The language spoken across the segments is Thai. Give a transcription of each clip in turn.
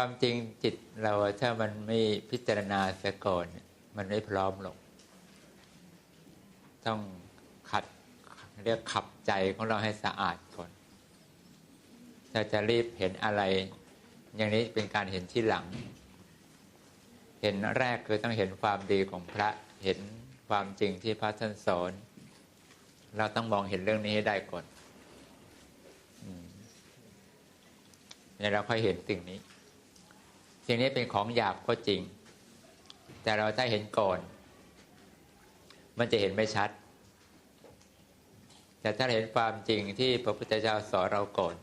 ความจริงจิตเราถ้ามันไม่พิจารณาเสียก่อน มันไม่พร้อมหรอก ต้องขัดเรียกขับใจของเราให้สะอาดก่อนถ้าจะรีบเห็นอะไร อย่างนี้เป็นการเห็นที่หลัง เห็นแรกคือต้องเห็นความดีของพระเห็นความจริงที่พระท่านสอน เราต้องมองเห็นเรื่องนี้ให้ได้ก่อนเนี่ยเราค่อยเห็นสิ่งนี้ สิ่งนี้เป็นของหยาบก็จริง แต่เราถ้าเห็นก่อน มันจะเห็นไม่ชัด แต่ถ้าเห็นความจริงที่พระพุทธเจ้าสอนเราก่อน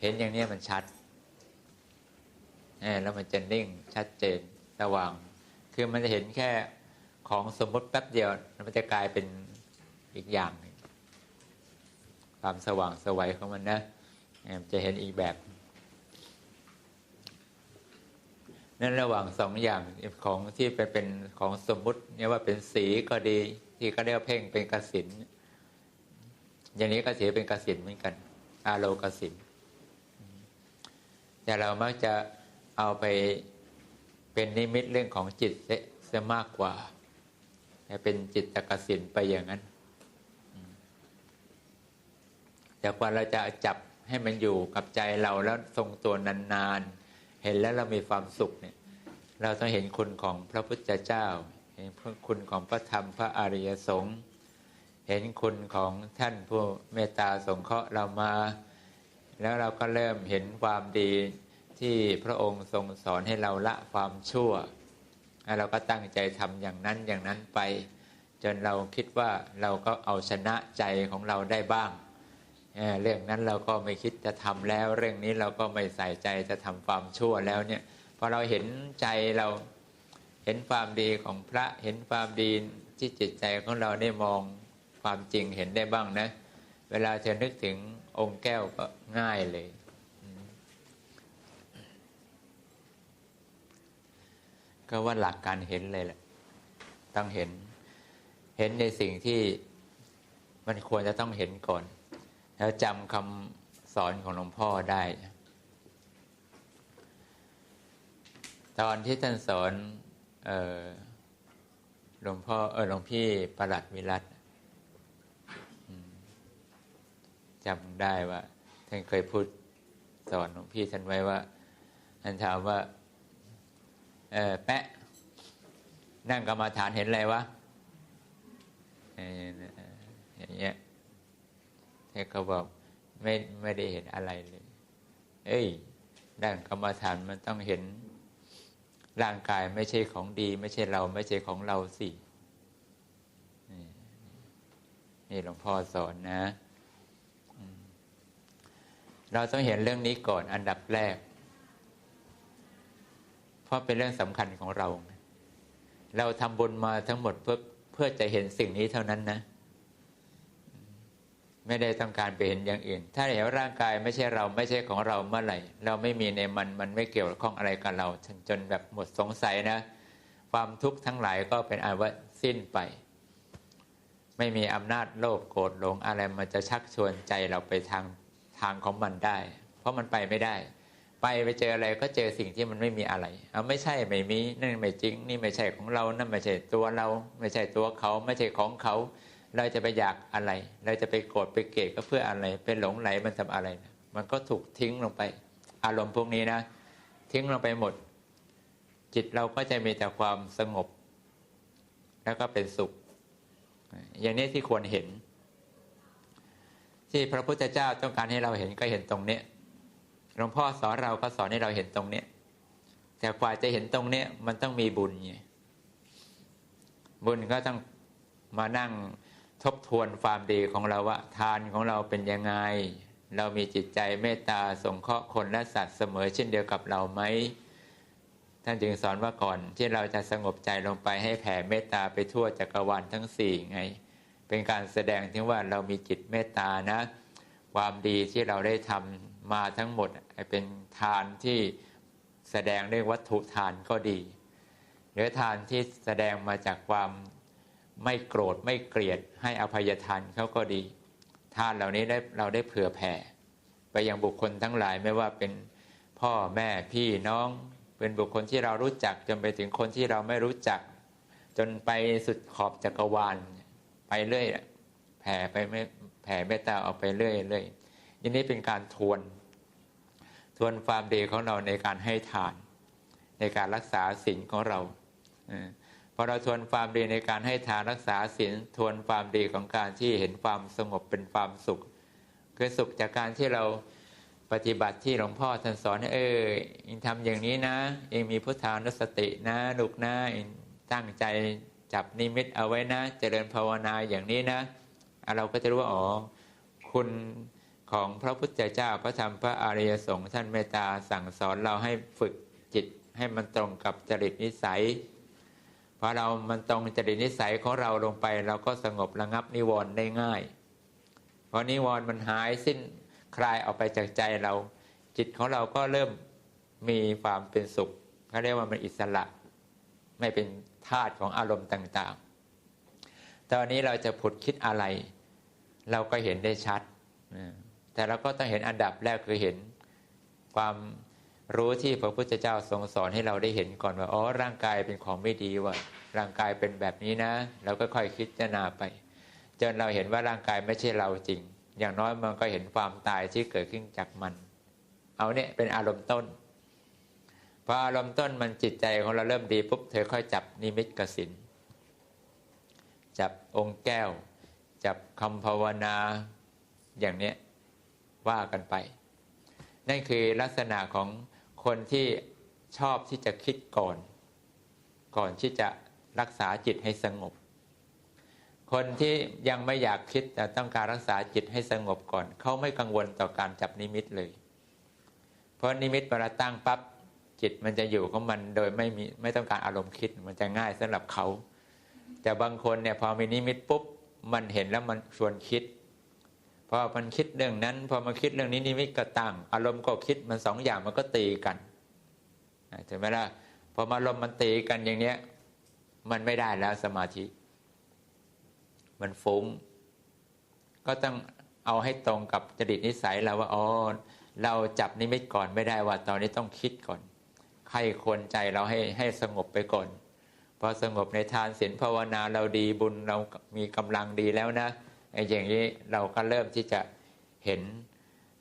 เห็นอย่างนี้มันชัดแล้วมันจะนิ่งชัดเจนสว่าง คือมันจะเห็นแค่ของสมมติแป๊บเดียวมันจะกลายเป็นอีกอย่างหนึ่งความสว่างสวัยของมันนะจะเห็นอีกแบบ นั้นระหว่างสองอย่างของที่เป็นเป็นของสมมุติเนี่ยว่าเป็นสีก็ดีที่ก็เรียกเพ่งเป็นกสินอย่างนี้ก็เสียเป็นกสินเหมือนกัน อาโลกสินแต่เรามักจะเอาไปเป็นนิมิตเรื่องของจิตเสียมากกว่าเป็นจิตตกสินไปอย่างนั้นแต่กว่าเราจะจับให้มันอยู่กับใจเราแล้วทรงตัวนานๆ เห็นแล้วเรามีความสุขเนี่ย เราต้องเห็นคุณของพระพุทธเจ้า เห็นคุณของพระธรรมพระอริยสงฆ์เห็นคุณของท่านผู้เมตตาสงเคราะห์เรามา แล้วเราก็เริ่มเห็นความดีที่พระองค์ทรงสอนให้เราละความชั่วแล้วเราก็ตั้งใจทำอย่างนั้นอย่างนั้นไป จนเราคิดว่าเราก็เอาชนะใจของเราได้บ้าง เรื่องนั้นเราก็ไม่คิดจะทำแล้ว เรื่องนี้เราก็ไม่ใส่ใจจะทำความชั่วแล้วเนี่ยพอเราเห็นใจเราเห็นความดีของพระเห็นความดีที่จิตใจของเราได้มองความจริงเห็นได้บ้างนะ เวลาจะนึกถึงองค์แก้วก็ง่ายเลย ก็ว่าหลักการเห็นเลยแหละ ต้องเห็น เห็นในสิ่งที่มันควรจะต้องเห็นก่อน แล้วจำคำสอนของหลวงพ่อได้ ตอนที่ท่านสอนหลวงพ่อเออหลวงพี่ประหลัดวิรัตจำได้ว่า ท่านเคยพูดสอนหลวงพี่ท่านไว้ว่าท่านถามว่าเออแปะ นั่งกรรมาฐานเห็นอะไรวะอย่างเงี้ย แต่เขาบอกไม่ไม่ได้เห็นอะไรเลย เอ้ยด้านกรรมฐานมันต้องเห็นร่างกายไม่ใช่ของดี ไม่ใช่เราไม่ใช่ของเราสินี่หลวงพ่อสอนนะ เราต้องเห็นเรื่องนี้ก่อนอันดับแรก เพราะเป็นเรื่องสำคัญของเรา เราทำบุญมาทั้งหมดเพื่อเพื่อจะเห็นสิ่งนี้เท่านั้นนะ ไม่ได้ต้องการไปเห็นอย่างอื่น ถ้าเห็นร่างกายไม่ใช่เราไม่ใช่ของเราเมื่อไหร่ เราไม่มีในมันมันไม่เกี่ยวข้องอะไรกับเราจนแบบหมดสงสัยนะ ความทุกข์ทั้งหลายก็เป็นอันว่าสิ้นไป ไม่มีอำนาจโลภโกรธหลงอะไรมันจะชักชวนใจเราไปทางทางของมันได้ เพราะมันไปไม่ได้ ไปไปเจออะไรก็เจอสิ่งที่มันไม่มีอะไรเอาไม่ใช่ไม่มีนั่นไม่จริง นี่ไม่ใช่ของเรานั่นไม่ใช่ตัวเรา ไม่ใช่ตัวเขา ไม่ใช่ของเขา เราจะไปอยากอะไร เราจะไปโกรธไปเกลียดก็เพื่ออะไรเป็นหลงไหลมันทำอะไรนะมันก็ถูกทิ้งลงไป อารมณ์พวกนี้นะ ทิ้งลงไปหมด จิตเราก็จะมีแต่ความสงบ แล้วก็เป็นสุข อย่างนี้ที่ควรเห็น ที่พระพุทธเจ้าต้องการให้เราเห็นก็เห็นตรงนี้หลวงพ่อสอนเราก็สอนให้เราเห็นตรงนี้แต่กว่าจะเห็นตรงนี้มันต้องมีบุญไงบุญก็ต้องมานั่ง ทบทวนความดีของเราว่าทานของเราเป็นยังไง เรามีจิตใจเมตตาสงเคราะห์คนและสัตว์เสมอเช่นเดียวกับเราไหมท่านจึงสอนว่าก่อนที่เราจะสงบใจลงไปให้แผ่เมตตาไปทั่วจักรวาลทั้งสี่ไง เป็นการแสดงถึงว่าเรามีจิตเมตตานะ ความดีที่เราได้ทำมาทั้งหมดเป็นทานที่แสดงด้วยวัตถุทานก็ดีหรือทานที่แสดงมาจากความ ไม่โกรธไม่เกลียดให้อภัยทานเขาก็ดีทานเหล่านี้ได้เราได้เผื่อแผ่ ไปยังบุคคลทั้งหลายไม่ว่าเป็นพ่อแม่พี่น้อง เป็นบุคคลที่เรารู้จักจนไปถึงคนที่เราไม่รู้จัก จนไปสุดขอบจักรวาลไปเรื่อยแผ่ไปไม่แผ่เมตตาออกไปเรื่อยเรื่อยยันนี้เป็นการทวน ทวนความดีของเราในการให้ทาน ในการรักษาศีลของเรา พอเราทวนความดีในการให้ทานรักษาศีลทวนความดีของการที่เห็นความสงบเป็นความสุข คือสุขจากการที่เราปฏิบัติที่หลวงพ่อท่านสอนเออเองทำอย่างนี้นะ เองมีพุทธานุสตินะลูกนะเองตั้งใจจับนิมิตเอาไว้นะ เจริญภาวนาอย่างนี้นะ เราก็จะรู้ว่าอ๋อคุณของพระพุทธเจ้าพระธรรมพระอริยสงฆ์ท่านเมตตาสั่งสอนเราให้ฝึกจิตให้มันตรงกับจริตนิสัย พอเรามันตรงจริตนิสัยของเราลงไป เราก็สงบระงับนิวรณ์ได้ง่ายพอนิวรณ์มันหายสิ้นคลายออกไปจากใจเรา จิตของเราก็เริ่มมีความเป็นสุขเขาเรียกว่ามันอิสระ ไม่เป็นธาตุของอารมณ์ต่าง ๆ ตอนนี้เราจะผุดคิดอะไร เราก็เห็นได้ชัด แต่เราก็ต้องเห็นอันดับแรกคือเห็นความ รู้ที่พระพุทธเจ้าทรงสอนให้เราได้เห็นก่อนว่าอ๋อร่างกายเป็นของไม่ดีว่า ร่างกายเป็นแบบนี้นะเราก็ค่อยคิดจนาไป จนเราเห็นว่าร่างกายไม่ใช่เราจริง อย่างน้อยมันก็เห็นความตายที่เกิดขึ้นจากมัน เอาเนี่ยเป็นอารมณ์ต้นพออารมณ์ต้นมันจิตใจของเราเริ่มดีปุ๊บเธอค่อยจับนิมิตกสินจับองค์แก้ว จับคำภาวนาอย่างเนี้ยว่ากันไป นั่นคือลักษณะของ คนที่ชอบที่จะคิดก่อน ก่อนที่จะรักษาจิตให้สงบ คนที่ยังไม่อยากคิดแต่ต้องการรักษาจิตให้สงบก่อน เขาไม่กังวลต่อการจับนิมิตเลย เพราะนิมิตเวลาตั้งปับ๊บจิตมันจะอยู่ของมันโดยไม่มีไม่ต้องการอารมณ์คิดมันจะง่ายสำหรับเขา แต่บางคนเนี่ยพอมีนิมิตปุ๊บมันเห็นแล้วมันชวนคิด พอมันคิดเรื่องนั้น พอมาคิดเรื่องนี้นิมิตก็ตั้ง อารมณ์ก็คิดมันสองอย่างมันก็ตีกันใช่ไหมล่ะพอมาอารมณ์มันตีกันอย่างเนี้ย มันไม่ได้แล้วสมาธิ มันฟุง้ง ก็ต้องเอาให้ตรงกับจริตนิสัยเราว่าอ๋อเราจับนิมิตก่อนไม่ได้ว่า ตอนนี้ต้องคิดก่อนใครควรใจเราให้ให้สงบไปก่อนพอสงบในทานศีลภาวนาเราดีบุญเรามีกำลังดีแล้วนะ ไอ้อย่างนี้เราก็เริ่มที่จะเห็น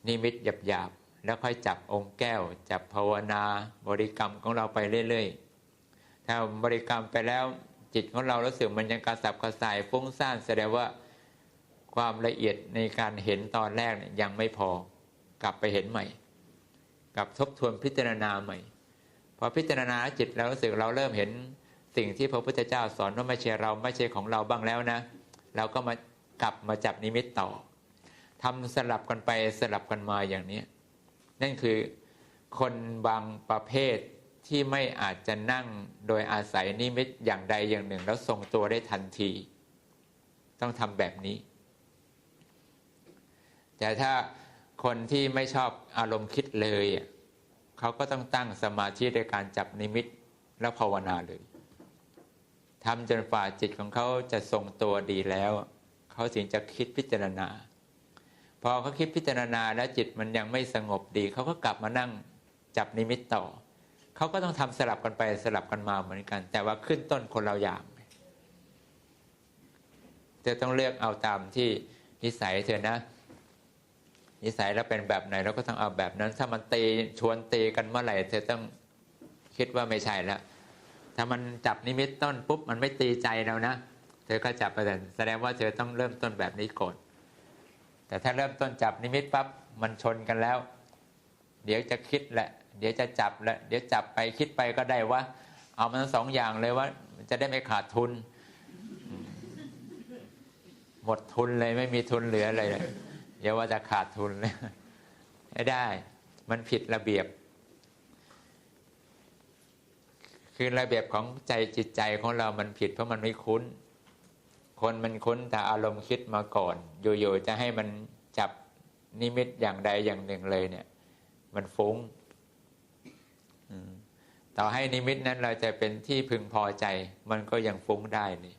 นิมิตหยาบๆแล้วค่อยจับองค์แก้ว จับภาวนาบริกรรมของเราไปเรื่อยๆ ถ้าบริกรรมไปแล้วจิตของเรารู้สึกมันยังกระสับกระส่ายฟุ้งซ่านแสดงว่าความละเอียดในการเห็นตอนแรกเนี่ยยังไม่พอกลับไปเห็นใหม่ กลับทบทวนพิจารณาใหม่ พอพิจารณาจิตแล้วรู้สึกเราเริ่มเห็นสิ่งที่พระพุทธเจ้าสอนว่าไม่ใช่เราไม่ใช่ของเราบ้างแล้วนะ เราก็มา กลับมาจับนิมิตต่อทำสลับกันไปสลับกันมาอย่างนี้นั่นคือคนบางประเภทที่ไม่อาจจะนั่งโดยอาศัยนิมิตอย่างใดอย่างหนึ่ง แล้วทรงตัวได้ทันที ต้องทำแบบนี้ แต่ถ้าคนที่ไม่ชอบอารมณ์คิดเลยเขาก็ต้องตั้งสมาธิในการจับนิมิตแล้วภาวนาเลยทำจนฝ่าจิตของเขาจะทรงตัวดีแล้ว เขาถึงจะคิดพิจารณา พอเขาคิดพิจารณาแล้วจิตมันยังไม่สงบดี เขาก็กลับมานั่งจับนิมิตต่อ เขาก็ต้องทำสลับกันไปสลับกันมาเหมือนกัน แต่ว่าขึ้นต้นคนเราอย่างจะต้องเลือกเอาตามที่นิสัยเธอนะ นิสัยแล้วเป็นแบบไหนเราก็ต้องเอาแบบนั้น ถ้ามันตีชวนตีกันเมื่อไหร่เธอต้องคิดว่าไม่ใช่แล้วถ้ามันจับนิมิตต้นปุ๊บมันไม่ตีใจเรานะ เธอก็จับไปแต่แสดงว่าเธอต้องเริ่มต้นแบบนี้ก่อนแต่ถ้าเริ่มต้นจับนิมิตปั๊บมันชนกันแล้ว เดี๋ยวจะคิดแหละ เดี๋ยวจะจับแหละเดี๋ยวจับไปคิดไปก็ได้ว่า เอามันสองอย่างเลยว่า จะได้ไม่ขาดทุน หมดทุนเลยไม่มีทุนเหลือเลยเดี๋ยวว่าจะขาดทุนเลยไม่ได้ มันผิดระเบียบ คือระเบียบของใจจิตใจของเรามันผิดเพราะมันไม่คุ้น คนมันคุ้นแต่อารมณ์คิดมาก่อน อยู่ๆจะให้มันจับนิมิตอย่างใดอย่างหนึ่งเลยเนี่ย มันฟุง้งต่อให้นิมิตนั้นเราจะเป็นที่พึงพอใจ มันก็ยังฟุ้งได้นี่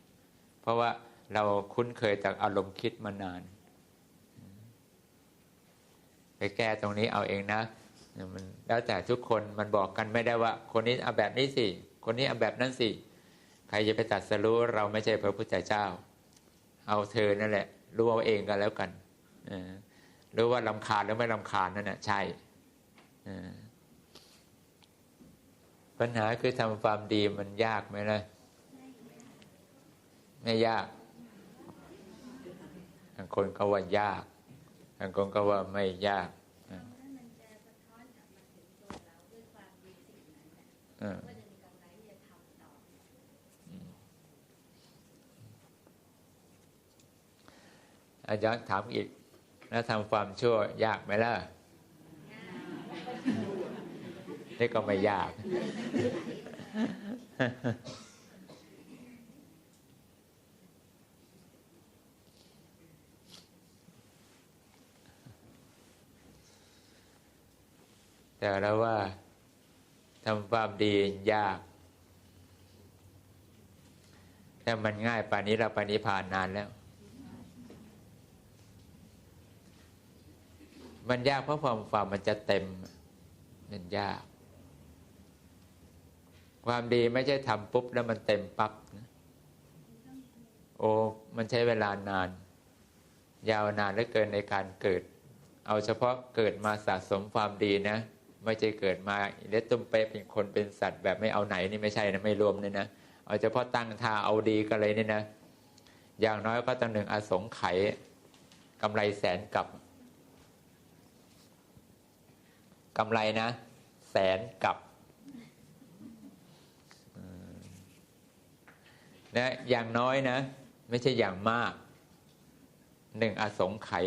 เพราะว่าเราคุ้นเคยจากอารมณ์คิดมานาน ไปแก้ตรงนี้เอาเองนะมันแล้วแต่ทุกคนมันบอกกันไม่ได้ว่า คนนี้เอาแบบนี้สิ คนนี้เอาแบบนั้นสิ ใครจะไปตัดสรู้เราไม่ใช่พระพุทธเจ้า เอาเธอนั่นแหละ รู้เอาเองกันแล้วกันเออรู้ว่าลำคาญหรือไม่ลำคาญนั่นแหละใช่เออปัญหาคือทำความดีมันยากไหมล่ะไม่ยากบางคนก็ว่ายากบางคนก็ว่าไม่ยากถ้ามันจะสะท้อนกลับมาถึงตัวเราด้วยความดีสิ่งนั้นน่ะ เออ ก็จะมีกำไรที่จะทำต่อ อาจารย์ถามอีกแล้วทำความชั่วยากไหมล่ะนี่ก็ไม่ยาก แต่แล้วว่าทำความดียาก แต่มันง่ายป่านนี้เราปณิพานนานแล้ว มันยากเพราะความความมันจะเต็มมันยาก ความดีไม่ใช่ทำปุ๊บแล้วมันเต็มปั๊บนะโอ้มันใช้เวลานาน ยาวนานเหลือเกินในการเกิด เอาเฉพาะเกิดมาสะสมความดีนะ ไม่ใช่เกิดมาเล็ดตุ้มเป๊ะเป็นคนเป็นสัตว์แบบไม่เอาไหนนี่ไม่ใช่นะไม่รวมเลยนะเอาเฉพาะตั้งท่าเอาดีกันเลยนี่นะ อย่างน้อยก็ต้องหนึ่งอสงไขยกำไรแสนกับ กำไรนะ แสนกับนะอย่างน้อยนะ ไม่ใช่อย่างมากหนึ่งอสงไขย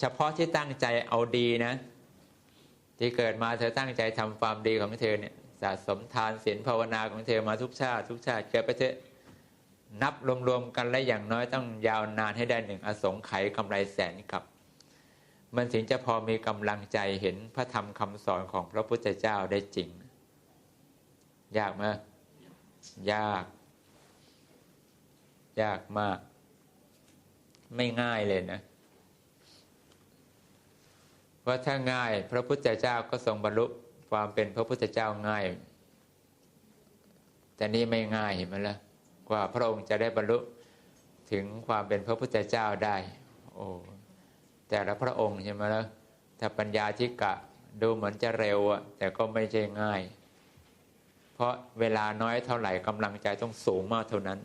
เฉพาะที่ตั้งใจเอาดีนะ ที่เกิดมาเธอตั้งใจทำความดีของเธอเนี่ยสะสมทานศีลภาวนาของเธอมาทุกชาติ ทุกชาติเกิดไปเถอะนับรวมๆกันและอย่างน้อยต้องยาวนานให้ได้หนึ่งอสงไขยกำไรแสนกับ มันถึงจะพอมีกำลังใจเห็นพระธรรมคำสอนของพระพุทธเจ้าได้จริง ยากไหมยาก ยากมาก ไม่ง่ายเลยนะเพราะถ้าง่ายพระพุทธเจ้าก็ทรงบรรลุความเป็นพระพุทธเจ้าง่าย แต่นี่ไม่ง่ายเห็นไหมล่ะกว่าพระองค์จะได้บรรลุถึงความเป็นพระพุทธเจ้าได้ โอ้ แต่ละพระองค์ใช่ไหมล่ะถ้าปัญญาธิกะดูเหมือนจะเร็วอะแต่ก็ไม่ใช่ง่าย เพราะเวลาน้อยเท่าไหร่กำลังใจต้องสูงมากเท่านั้น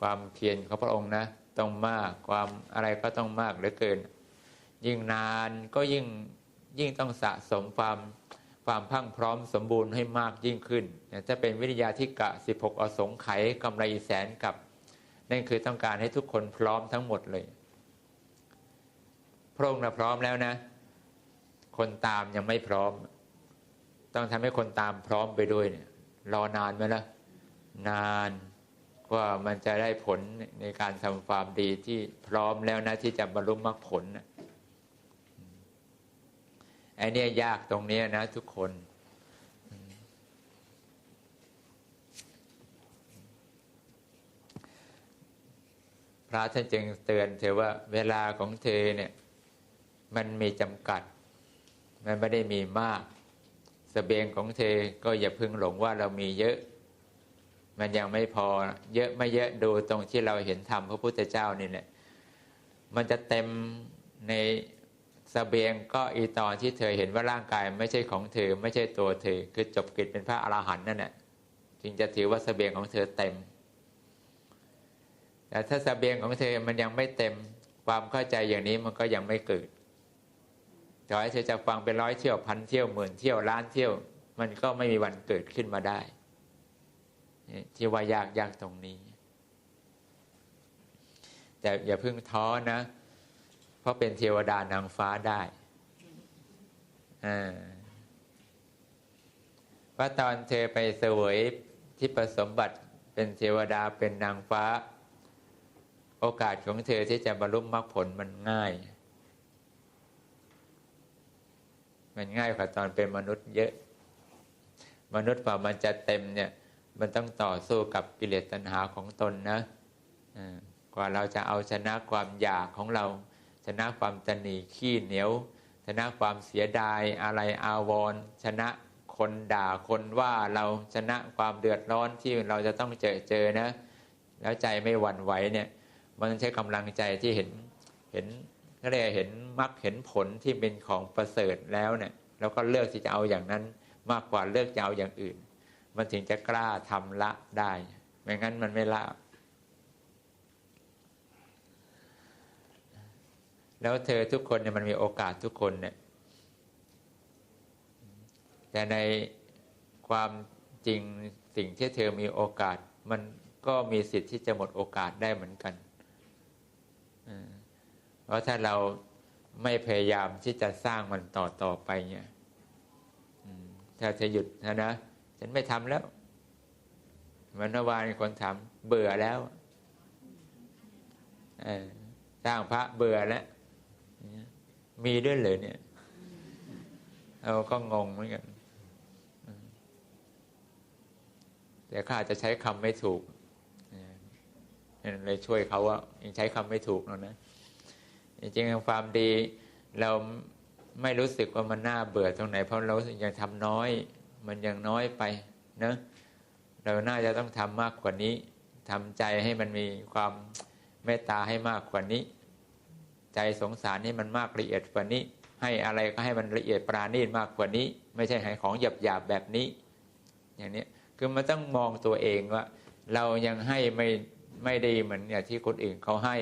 ความเพียรของพระองค์นะต้องมากความอะไรก็ต้องมากเหลือเกิน ยิ่งนานก็ยิ่งยิ่งต้องสะสมความความพังพร้อมสมบูรณ์ให้มากยิ่งขึ้นถ้าเป็นวิทยาธิกะ 16 อสงไขยกำไรแสนกับ นั่นคือต้องการให้ทุกคนพร้อมทั้งหมดเลย พระองค์พร้อมแล้วนะ คนตามยังไม่พร้อม ต้องทำให้คนตามพร้อมไปด้วยเนี่ย รอนานไหมล่ะนานกว่ามันจะได้ผลในการทำความดีที่พร้อมแล้วนะที่จะบรรลุมรรคผลนะไอ้นี่ยากตรงนี้นะ ทุกคน พระท่านจึงเตือนเธอว่าเวลาของเธอเนี่ย มันมีจำกัด มันไม่ได้มีมากสเสบียงของเธอก็อย่าพึงหลงว่าเรามีเยอะ มันยังไม่พอ เยอะไม่เยอะดูตรงที่เราเห็นธรรมพระพุทธเจ้านี่แหละมันจะเต็มในสเสบียงก็อีตอนที่เธอเห็นว่าร่างกายไม่ใช่ของเธอ ไม่ใช่ตัวเธอ คือจบกิจเป็นพระอรหันต์นั่นแหละจึงจะถือว่าสเสบียงของเธอเต็ม แต่ถ้าสเสบียงของเธอมันยังไม่เต็มความเข้าใจอย่างนี้มันก็ยังไม่เกิด ต่อให้เธอจะฟังเป็นร้อยเที่ยวพันเที่ยวหมื่นเที่ยวล้านเที่ยว มันก็ไม่มีวันเกิดขึ้นมาได้ที่ว่ายากยากตรงนี้ แต่อย่าเพิ่งท้อนะ เพราะเป็นเทวดานางฟ้าได้เพราตอนเธอไปเสวยที่ประสมบัติเป็นเทวดาเป็นนางฟ้า โอกาสของเธอที่จะบรรลุมรรคผลมันง่าย มันง่ายกว่าตอนเป็นมนุษย์เยอะ มนุษย์กว่ามันจะเต็มเนี่ย มันต้องต่อสู้กับกิเลสตัณหาของตนนะกว่าเราจะเอาชนะความอยากของเรา ชนะความตนีขี้เหนียว ชนะความเสียดายอะไรอาวรณ์ชนะคนด่าคนว่าเราชนะความเดือดร้อนที่เราจะต้องเจอเจอนะ แล้วใจไม่หวั่นไหวเนี่ย มันใช้กำลังใจที่เห็นเห็นก็เลยเห็น มรรคเห็นผลที่เป็นของประเสริฐแล้วเนี่ยแล้วก็เลือกที่จะเอาอย่างนั้นมากกว่าเลือกจะเอาอย่างอื่น มันถึงจะกล้าทำละได้ไม่งั้นมันไม่ละ แล้วเธอทุกคนเนี่ยมันมีโอกาสทุกคนเนี่ยแต่ในความจริงสิ่งที่เธอมีโอกาส มันก็มีสิทธิ์ที่จะหมดโอกาสได้เหมือนกันเพราะถ้าเรา ไม่พยายามที่จะสร้างมันต่อต่อไปเนี่ยถ้าจะหยุดนะนะฉันไม่ทำแล้วมันวานคนถามเบื่อแล้วสร้างพระเบื่อแล้วมีด้วยเลยเนี่ยเราก็งงเหมือนกัน แต่ข้าจะใช้คำไม่ถูกเลยช่วยเขาว่ายังใช้คำไม่ถูกแล้วนะ จริงๆความดีเราไม่รู้สึกว่ามันน่าเบื่อตรงไหน เพราะเรายังทำน้อย มันยังน้อยไปนะเราน่าจะต้องทำมากกว่านี้ทำใจให้มันมีความเมตตาให้มากกว่านี้ ใจสงสารให้มันมากละเอียดกว่านี้ ให้อะไรก็ให้มันละเอียดปราณีตมากกว่านี้ ไม่ใช่ให้ของหยาบหยาบแบบนี้ อย่างนี้คือมันต้องมองตัวเองว่า เรายังให้ไม่ไม่ดีเหมือนอย่างที่คนอื่นเขาให้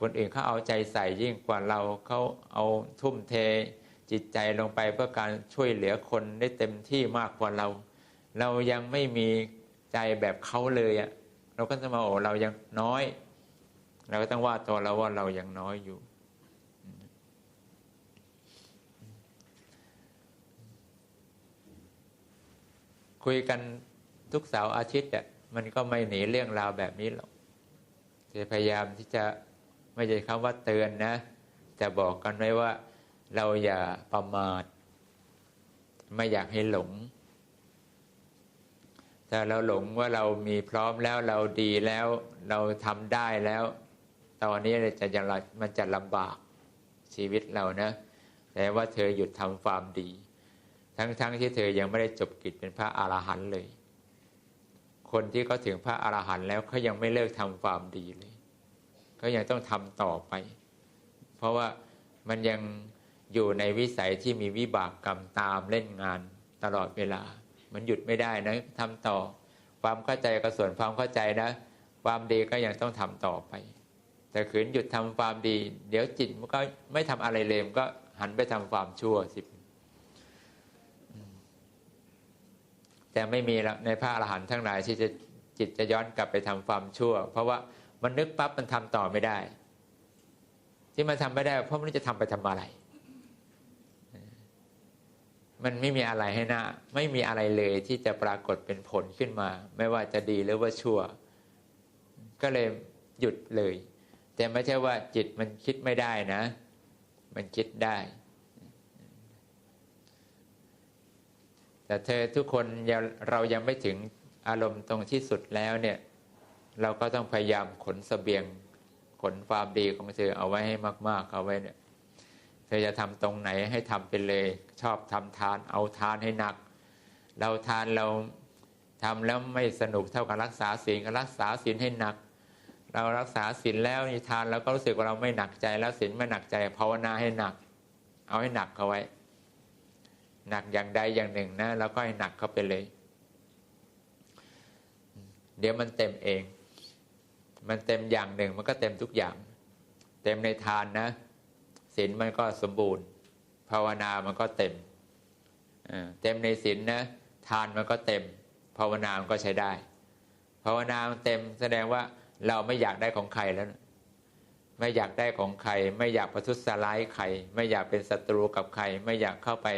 คนอื่นเขาเอาใจใส่ยิ่งกว่าเราเขาเอาทุ่มเทจิตใจลงไปเพื่อการช่วยเหลือคนได้เต็มที่มากกว่าเรา เรายังไม่มีใจแบบเขาเลยอะเราก็จะมาโอ้เรายังน้อย เราก็ต้องว่าตัวเราว่าเรายังน้อยอยู่ คุยกันทุกเสาร์อาทิตย์อะมันก็ไม่หนีเรื่องราวแบบนี้หรอกจะพยายามที่จะ ไม่ใช่คำว่าเตือนนะ แต่บอกกันไว้ว่าเราอย่าประมาท ไม่อยากให้หลงถ้าเราหลงว่าเรามีพร้อมแล้วเราดีแล้วเราทำได้แล้ว ตอนนี้จะยังมันจะลำบากชีวิตเรานะ แต่ว่าเธอหยุดทำความดี ทั้งๆทที่เธอยังไม่ได้จบกิจเป็นพระอรหันต์เลย คนที่เขาถึงพระอรหันต์แล้วเขายังไม่เลิกทำความดีเลย เขายังต้องทำต่อไป เพราะว่ามันยังอยู่ในวิสัยที่มีวิบากกรรมตามเล่นงานตลอดเวลา มันหยุดไม่ได้นะทำต่อ ความเข้าใจกับส่วนความเข้าใจนะ ความดีก็ยังต้องทำต่อไป แต่ขืนหยุดทำความดี เดี๋ยวจิตมันก็ไม่ทำอะไรเลยมันก็หันไปทำความชั่วสิแต่ไม่มีแล้วในพระอรหันต์ทั้งหลายที่จะจิตจะย้อนกลับไปทำความชั่ว เพราะว่า มันนึกปั๊บมันทำต่อไม่ได้ ที่มันทำไม่ได้ เพราะมันจะทำไปทำอะไร มันไม่มีอะไรให้หน้าไม่มีอะไรเลยที่จะปรากฏเป็นผลขึ้นมา ไม่ว่าจะดีหรือว่าชั่ว ก็เลยหยุดเลย แต่ไม่ใช่ว่าจิตมันคิดไม่ได้นะ มันคิดได้แต่เธอทุกคนเรายังไม่ถึงอารมณ์ตรงที่สุดแล้วเนี่ย เราก็ต้องพยายามขนสเสบียง ขนความดีของเธอเอาไว้ให้มาก ๆ เอาไว้เนี่ยเธอจะทำตรงไหนให้ทำไปเลย ชอบทำทาน เอาทานให้หนัก เราทานเราทำแล้วไม่สนุกเท่ากับรักษาศีลก็รักษาศีลให้หนัก เรารักษาศีลแล้วนี่ทานเราก็รู้สึกว่าเราไม่หนักใจแล้วศีลไม่หนักใจภาวนาให้หนัก เอาให้หนักเขาไว้ หนักอย่างใดอย่างหนึ่งนะแล้วก็ให้หนักเข้าไปเลย เดี๋ยวมันเต็มเอง มันเต็มอย่างหนึ่งมันก็เต็มทุกอย่าง เต็มในทานนะศีลมันก็สมบูรณ์ ภาวนามันก็เต็มเต็มในศีลนนะทานมันก็เต็ม ภาวนามันก็ใช้ได้ ภาวนามันเต็มแสดงว่าเราไม่อยากได้ของใครแล้วไม่อยากได้ของใคร ไม่อยากประทุษร้ายใคร ไม่อยากเป็นศัตรูกับใคร ไม่อยากเข้าไป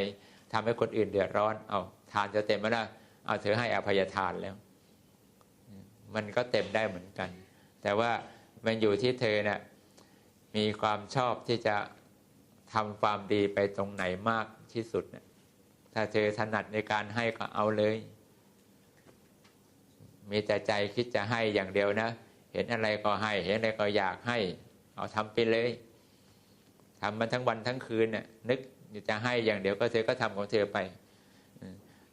ทำให้คนอื่นเดือดร้อน เอาทานจะเต็มแล้วนะเอาเธอให้อภัยทานแล้ว มันก็เต็มได้เหมือนกัน แต่ว่ามันอยู่ที่เธอเนะ่ยมีความชอบที่จะทำความดีไปตรงไหนมากที่สุดเนี่ยถ้าเธอถนัดในการให้ก็เอาเลย มีแต่ใจคิดจะให้อย่างเดียวนะ เห็นอะไรก็ให้ เห็นอะไรก็อยากให้ เอาทำไปเลยทำมันทั้งวันทั้งคืนเนี่ยนึกจะให้อย่างเดียวก็เธอก็ทำของเธอไป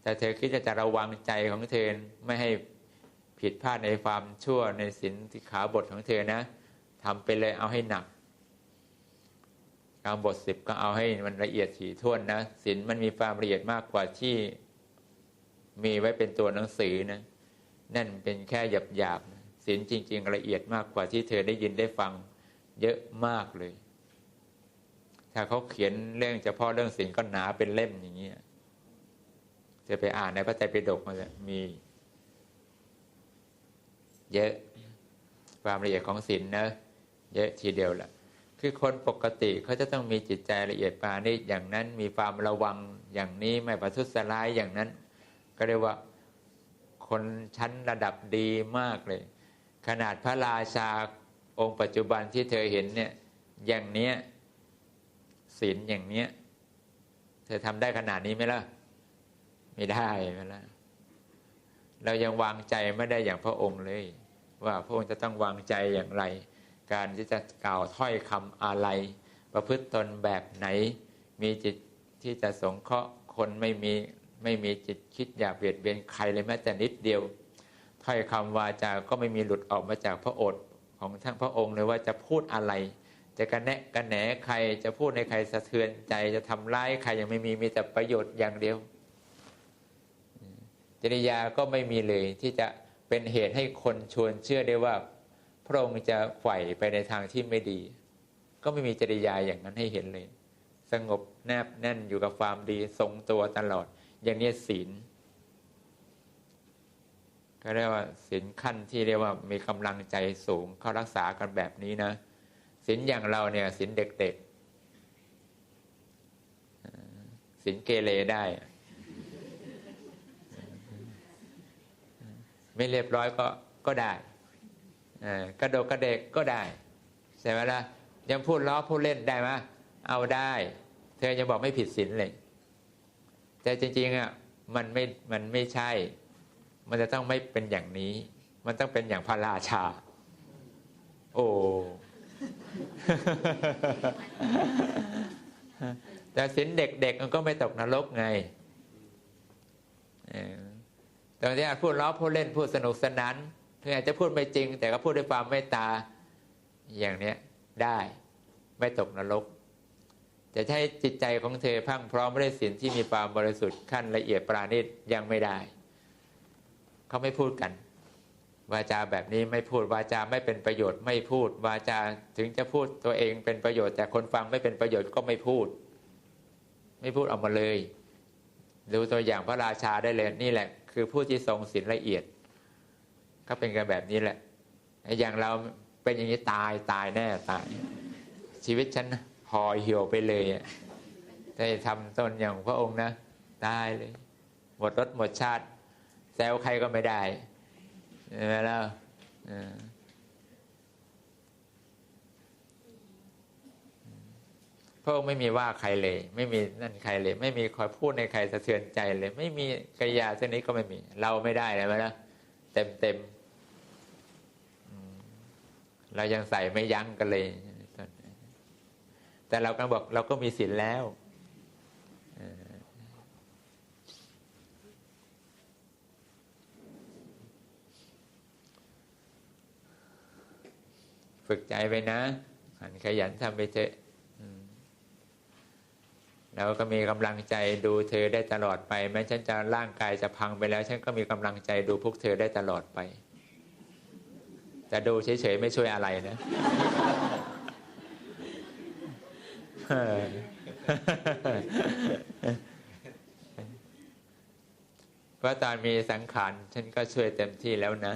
แต่เธอคิดจะจะระวังใจของเธอไม่ให้ ผิดพลาดในความชั่วในศีลที่ขาบทของเธอนะทำไปเลยเอาให้หนักการบทสิบก็เอาให้มันละเอียดถี่ถ้วนนะศีลมันมีความละเอียดมากกว่าที่มีไว้เป็นตัวหนังสือนะนั่นเป็นแค่หยาบหยาบๆนะศีลจริง ๆ ละเอียดมากกว่าที่เธอได้ยินได้ฟังเยอะมากเลย ถ้าเขาเขียนเรื่องเฉพาะเรื่องศีลก็หนาเป็นเล่มอย่างเงี้ยจะไปอ่านในพระไตรปิฎกมันจะมี เยอะ ความละเอียดของศีลนะเยอะทีเดียวแหละคือคนปกติเขาจะต้องมีจิตใจละเอียดปาณีตอย่างนั้นมีความระวังอย่างนี้ไม่ประทุษร้ายอย่างนั้น ก็เรียกว่าคนชั้นระดับดีมากเลย ขนาดพระราชาองค์ปัจจุบันที่เธอเห็นเนี่ยอย่างเนี้ยศีลอย่างเนี้ยเธอทำได้ขนาดนี้ไหมล่ะไม่ได้ไหมล่ะเรายังวางใจไม่ได้อย่างพระองค์เลย ว่าพระองค์จะต้องวางใจอย่างไร การที่จะกล่าวถ้อยคำอะไร ประพฤติตนแบบไหน มีจิตที่จะสงเคราะห์คนไม่มีไม่มีจิตคิดอยากเบียดเบียนใครเลยแม้แต่นิดเดียว ถ้อยคำวาจาก็ไม่มีหลุดออกมาจากพระโอษฐ์ของทั้งพระองค์เลยว่าจะพูดอะไร จะกระแนะกระแหนใครจะพูดในใครสะเทือนใจจะทำร้ายใครยังไม่มีมีแต่ประโยชน์อย่างเดียวจริยาก็ไม่มีเลยที่จะ เป็นเหตุให้คนชวนเชื่อได้ว่า พระองค์จะไขว่ไปในทางที่ไม่ดี ก็ไม่มีจริยาอย่างนั้นให้เห็นเลย สงบแนบแน่นอยู่กับความดีทรงตัวตลอด อย่างนี้ศีล ก็เรียกว่าศีลขั้นที่เรียกว่ามีกำลังใจสูงเขารักษากันแบบนี้นะศีลอย่างเราเนี่ยศีลเด็กๆศีลเกเรได้ ไม่เรียบร้อยก็ก็ได้กระโดดกระเดกก็ได้ใช่ไหมล่ะยังพูดล้อพูดเล่นได้ไหมเอาได้ เธอยังบอกไม่ผิดศีลเลย แต่จริงๆอะมันไม่มันไม่ใช่ มันจะต้องไม่เป็นอย่างนี้ มันต้องเป็นอย่างพระราชา โอ้แต่ศีลเด็กๆมันก็ไม่ตกนรกไง เออตอที่อาจพูดล้อพูดเล่นพูดสนุกสนานถึงอาจจะพูดไม่จริง แต่ก็พูดด้วยความเมตตาอย่างเนี้ยได้ไม่ตกนรก จะใช้จิตใจของเธอพังพร้อมด้วยศีลที่มีความบริสุทธิ์ขั้นละเอียดปราณีตยังไม่ได้ เขาไม่พูดกันวาจาแบบนี้ไม่พูดวาจาไม่เป็นประโยชน์ไม่พูดวาจาถึงจะพูดตัวเองเป็นประโยชน์ แต่คนฟังไม่เป็นประโยชน์ก็ไม่พูด ไม่พูดออกมาเลย ดูตัวอย่างพระราชาได้เลยนี่แหละ คือผู้ที่ทรงศีลละเอียด ก็เป็นกันแบบนี้แหละ อย่างเราเป็นอย่างนี้ตายตายแน่ตาย ชีวิตฉันห่อเหี่ยวไปเลยอะได้ทำตนอย่างพระองค์นะตายเลย หมดรสหมดชาติ แซวใครก็ไม่ได้ใช่ไหมล่ะเออพ ระองค์ไม่มีว่าใครเลย ไม่มีนั่นใครเลย ไม่มีคอยพูดในใครสะเทือนใจเลย ไม่มีกริยาเช่นนี้ก็ไม่มี เราไม่ได้เลยไหมนะเต็มเต็มเรายังใส่ไม่ยั้งกันเลย แต่เราก็บอกเราก็มีศีลแล้วฝึกใจไปนะหันขยันทำไปเถอะ เราก็มีกำลังใจดูเธอได้ตลอดไป แม้ฉันจะร่างกายจะพังไปแล้ว ฉันก็มีกำลังใจดูพวกเธอได้ตลอดไป แต่ดูเฉยๆไม่ช่วยอะไรนะเพราะตอนมีสังขารฉันก็ช่วยเต็มที่แล้วนะ